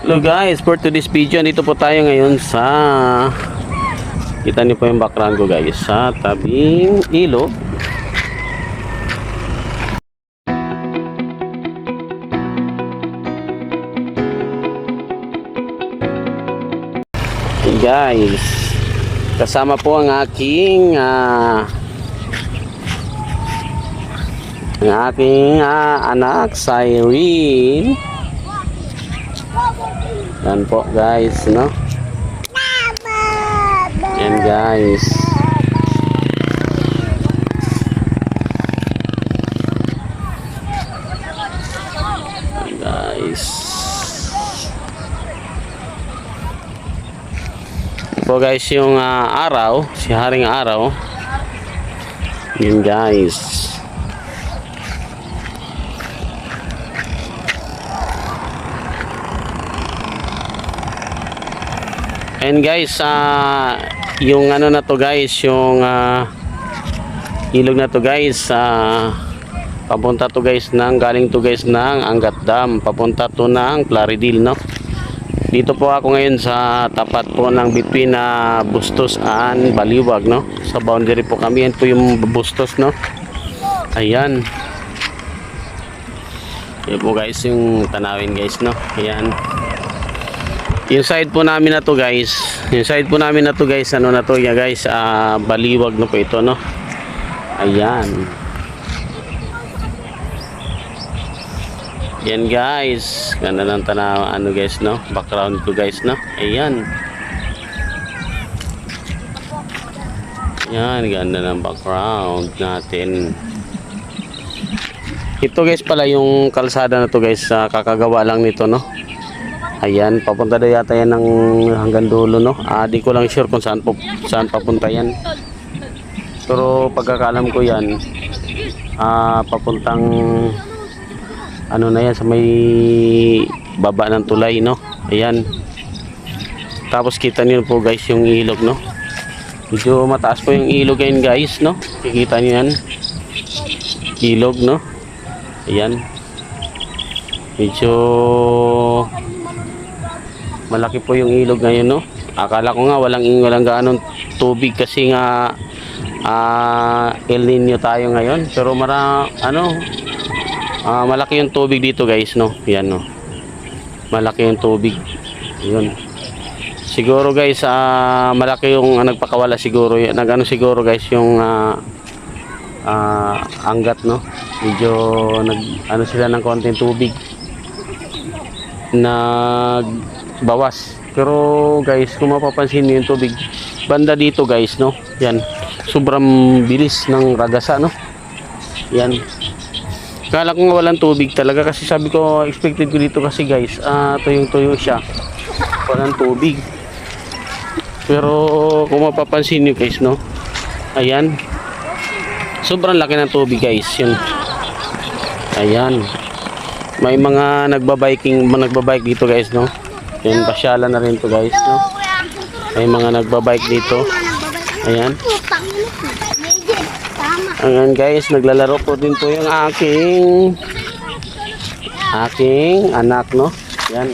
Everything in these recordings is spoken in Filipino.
Hello guys, for today's video, dito po tayo ngayon sa Kita niyo po yung background ko guys. Sa tabing ilog Hey guys. Kasama po ang aking ah, Ang aking ah, anak Cyrene yan po guys, no? Yan guys. Yan, guys. Po guys, yung ah, araw, si Haring Araw. Yan guys. And guys, ah yung ano na to guys, yung ah, ilog na to guys, ah papunta to guys ng galing to guys ng Angat Dam, papunta to ng Plaridel, no? Dito po ako ngayon sa tapat po ng between na Bustos and Baliwag, no? Sa boundary po kami, yan po yung Bustos, no? Ayan. Yan po guys yung tanawin guys, no? Ayan. Yung side po namin na to guys, yung side po namin na to guys, ano na to ya guys, ah, baliwag na po ito no. Ayan. Yan guys, ganda ng tanaw ano guys no, background ko guys no. Ayan. Yan, ganda ng background natin. Ito guys pala yung kalsada na to guys, ah, kakagawa lang nito no. Ayan, papunta daw yata yan ng hanggang dulo, no? Ah, di ko lang sure kung saan, po, saan papunta yan. Pero pagkakalam ko yan, ah, papuntang ano na yan, sa may baba ng tulay, no? Ayan. Tapos kita niyo po guys yung ilog, no? Medyo mataas po yung ilog ngayon guys, no? Kikita niyo yan. Ilog, no? Ayan. Medyo malaki po yung ilog ngayon no? Akala ko nga walang walang gaanong tubig kasi nga ah, El Nino tayo ngayon. Pero mara ano ah, malaki yung tubig dito guys no? Yan no? Malaki yung tubig. Yun. Siguro guys ah, malaki yung ah, nagpakawala siguro. Y- nagano siguro guys yung ah, ah, anggat no? Medyo nag ano sila ng konting tubig. Nag bawas. Pero guys kung mapapansin niyo yung tubig banda dito guys no? Yan. Sobrang bilis ng ragasa no? Yan. Kala ko nga walang tubig talaga kasi sabi ko expected ko dito kasi guys ah tuyong tuyo siya. Walang tubig. Pero kung mapapansin niyo guys no? Ayan. Sobrang laki ng tubig guys yun. Ayan. May mga nagbabiking nagbabike dito guys no yan pasyalan na rin to guys no? may mga nagbabike dito. ayan. Ayan guys naglalaro po din po yung aking aking anak no? Yan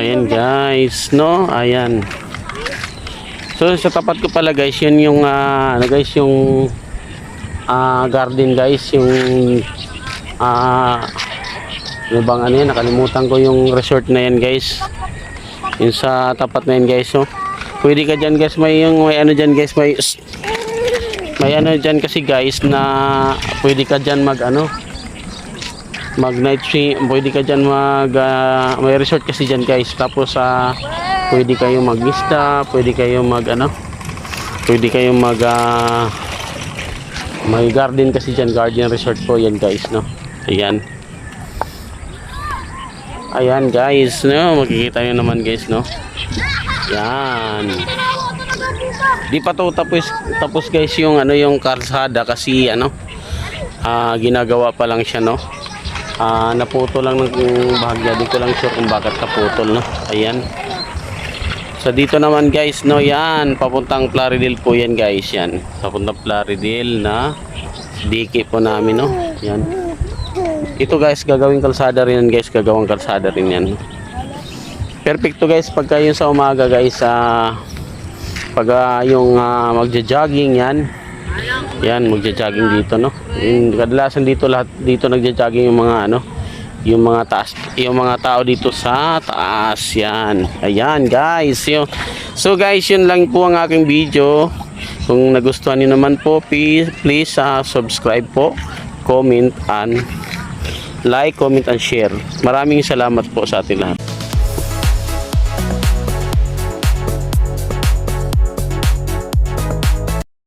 ayan guys no? Ayan. So sa tapat ko pala guys yun yung ah, ano guys yung ah, garden guys yung ah ano bang ano yan nakalimutan ko yung resort na yan guys. Yung sa tapat na yan guys no pwede ka dyan guys may yung may ano dyan guys may may ano dyan kasi guys na pwede ka dyan mag ano mag night swim pwede ka dyan mag ah, may resort kasi dyan guys. Tapos ah pwede kayong maglista pwede kayong mag ano pwede kayong mag ah, may garden kasi dyan garden resort po yan guys no? Ayan ayan guys no? Makikita nyo naman guys no? Yan. Di pa to tapos tapos guys yung ano yung kalsada kasi ano ah, ginagawa pa lang siya no? Ah, naputo lang ng bahagya. Di ko lang sure kung bakit naputol no? Ayan. So dito naman guys, no, yan, papuntang Plaridel po yan guys, yan. Papuntang Plaridel na diki po namin, no. Yan. Ito guys, gagawing kalsada rin yan guys, gagawang kalsada rin yan. Perfecto guys, pagka yung sa umaga guys, ah, pag yung ah, magja-jogging yan, yan, magja-jogging dito, no? Yung, kadalasan dito lahat, dito nagja-jogging yung mga ano, yung mga taas, yung mga tao dito sa taas, yan. Ayan guys, yun. So guys, yun lang po ang aking video. Kung nagustuhan niyo naman po, please, please ah, subscribe po, comment, and like, comment, and share. Maraming salamat po sa ating lahat.